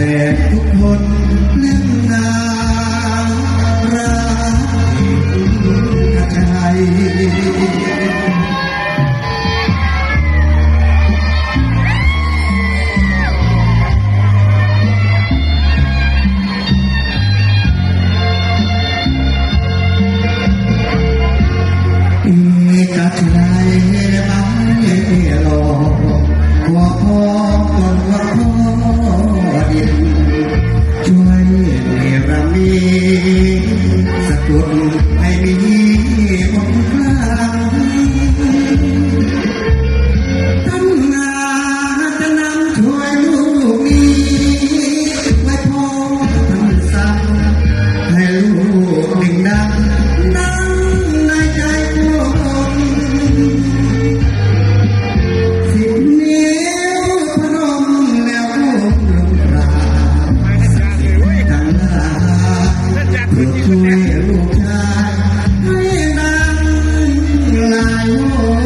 แบบทุกคนนึกนารักใจกาจนา I will.